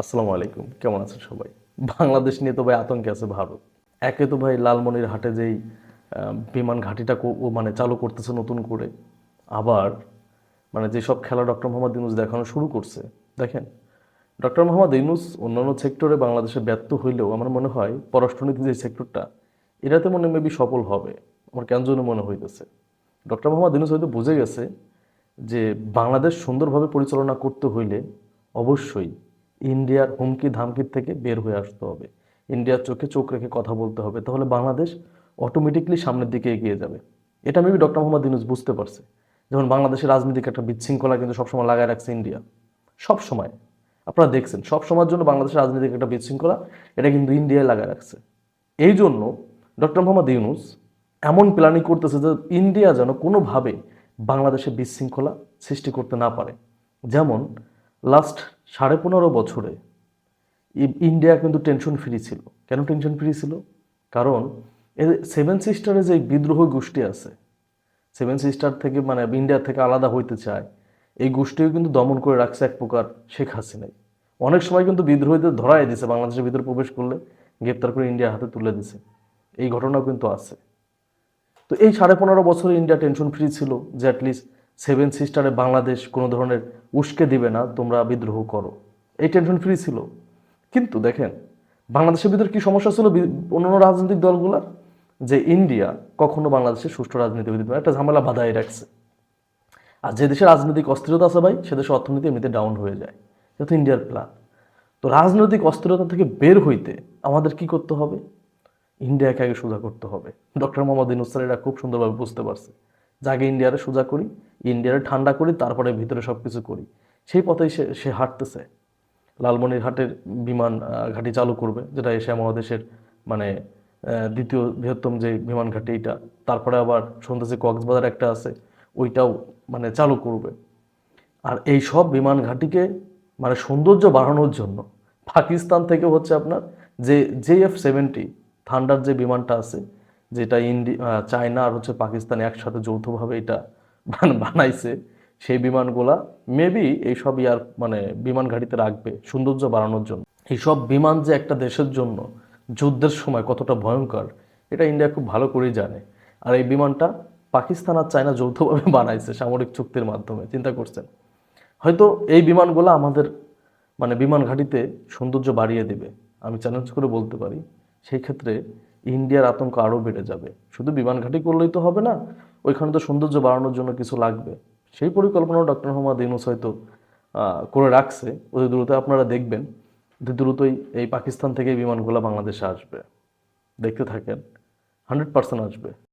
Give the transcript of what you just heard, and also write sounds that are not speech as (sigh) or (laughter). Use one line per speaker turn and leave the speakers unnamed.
আসসালামু আলাইকুম, কেমন আছেন সবাই? বাংলাদেশ নিয়ে তো ভাই আতঙ্কে আছে ভারত। একে তো ভাই লালমনির হাটে যেই বিমান ঘাঁটিটা মানে চালু করতেছে নতুন করে, আবার মানে যেসব খেলা ডক্টর মোহাম্মদ ইউনুস দেখানো শুরু করছে, দেখেন? ডক্টর মোহাম্মদ ইউনুস অন্যান্য সেক্টরে বাংলাদেশে ব্যর্থ হইলেও আমার মনে হয় পররাষ্ট্রনীতি যে সেক্টরটা, এটাতে মনে মেবি সফল হবে। আমার কেন জন্য মনে হইতেছে। ডক্টর মোহাম্মদ ইউনুস হয়তো বুঝে গেছে যে বাংলাদেশ সুন্দরভাবে পরিচালনা করতে হইলে অবশ্যই ইন্ডিয়ার হুমকি ধামকির থেকে বের হয়ে আসতে হবে। ইন্ডিয়ার চোখে চোখ রেখে কথা বলতে হবে, তাহলে বাংলাদেশ অটোমেটিকলি সামনের দিকে এগিয়ে যাবে। এটা মেবি ডক্টর মোহাম্মদ ইউনুস বুঝতে পারছে। যেমন বাংলাদেশের রাজনৈতিক একটা বিশৃঙ্খলা কিন্তু সবসময় লাগায় রাখছে ইন্ডিয়া। সব সময় আপনারা দেখছেন সব সময়ের জন্য বাংলাদেশের রাজনৈতিক একটা বিশৃঙ্খলা এটা কিন্তু ইন্ডিয়ায় লাগায় রাখছে। এই জন্য ডক্টর মোহাম্মদ ইউনুস এমন প্ল্যানিং করতেছে যে ইন্ডিয়া যেন কোনোভাবে বাংলাদেশে বিশৃঙ্খলা সৃষ্টি করতে না পারে। যেমন লাস্ট সাড়ে পনেরো বছরে ইন্ডিয়া কিন্তু টেনশন ফ্রি ছিল। কেন টেনশন ফ্রি ছিল? কারণ এই সেভেন সিস্টারে যে বিদ্রোহ গোষ্ঠী আছে, সেভেন সিস্টার থেকে মানে ইন্ডিয়া থেকে আলাদা হইতে চায়, এই গোষ্ঠীও কিন্তু দমন করে রাখছে এক প্রকার শেখ হাসিনাই। অনেক সময় কিন্তু বিদ্রোহীদের ধরাই দিছে, বাংলাদেশের ভিতরে প্রবেশ করলে গ্রেপ্তার করে ইন্ডিয়ার হাতে তুলে দিছে। এই ঘটনাও কিন্তু আছে। তো এই সাড়ে পনেরো বছরে ইন্ডিয়া টেনশন ফ্রি ছিল যে অ্যাটলিস্ট সেভেন সিস্টারে বাংলাদেশ কোনো ধরনের উস্কে দিবে না তোমরা বিদ্রোহ করো। এই টেনশন ফ্রি ছিল। কিন্তু দেখেন বাংলাদেশের ভিতরে কি সমস্যা ছিল অন্যান্য রাজনৈতিক দলগুলার? যে ইন্ডিয়া কখনো বাংলাদেশের সুষ্ঠু রাজনীতি দিবে না, একটা ঝামেলা বাধাই রাখছে। আর যে দেশে রাজনৈতিক অস্থিরতা আছে ভাই সে দেশের অর্থনীতি এমনিতে ডাউন হয়ে যায়। যেহেতু ইন্ডিয়ার প্ল্যান তো রাজনৈতিক অস্থিরতা থেকে বের হইতে আমাদের কি করতে হবে? ইন্ডিয়াকে আগে সোজা করতে হবে। ডক্টর মোহাম্মদ স্যার এটা খুব সুন্দরভাবে বুঝতে পারছে। যে আগে ইন্ডিয়ারে সোজা করি ইন্ডিয়ারে ঠান্ডা করি, তারপরে ভিতরে সব কিছু করি। সেই পথেই সে সে হাঁটতেছে। লালমনিরহাটের বিমান ঘাঁটি চালু করবে, যেটা এশিয়া মহাদেশের মানে দ্বিতীয় বৃহত্তম যে বিমান ঘাঁটি এটা। তারপরে আবার শুনতেছি কক্সবাজার একটা আছে, ওইটাও মানে চালু করবে। আর এই সব বিমান ঘাঁটিকে মানে সৌন্দর্য বাড়ানোর জন্য পাকিস্তান থেকে হচ্ছে আপনার যে জে এফ সেভেন্টি থান্ডার যে বিমানটা আছে, যেটা ইন্ডি চায়না আর হচ্ছে পাকিস্তান একসাথে যৌথভাবে এটা বানাইছে, সেই বিমানগুলা মেবি এইসব ইয়ার মানে বিমান ঘাঁটিতে রাখবে সৌন্দর্য বাড়ানোর জন্য। এইসব বিমান যে একটা দেশের জন্য যুদ্ধের সময় কতটা ভয়ঙ্কর, এটা ইন্ডিয়া খুব ভালো করেই জানে। আর এই বিমানটা পাকিস্তান আর চায়না যৌথভাবে (laughs) বানাইছে সামরিক চুক্তির মাধ্যমে, চিন্তা করছেন? হয়তো এই বিমানগুলো আমাদের মানে বিমান ঘাঁটিতে সৌন্দর্য বাড়িয়ে দেবে, আমি চ্যালেঞ্জ করে বলতে পারি। সেই ক্ষেত্রে ইন্ডিয়ার আতঙ্ক আরও বেড়ে যাবে। শুধু বিমান ঘাঁটি করলেই তো হবে না, ওইখানে তো সৌন্দর্য বাড়ানোর জন্য কিছু লাগবে। সেই পরিকল্পনাও ডক্টর মোহাম্মদ ইউনুস হয়তো করে রাখছে। অতি দ্রুত আপনারা দেখবেন, অতি দ্রুতই এই পাকিস্তান থেকে বিমানগুলো বাংলাদেশে আসবে। দেখতে থাকেন, হান্ড্রেড পার্সেন্ট আসবে।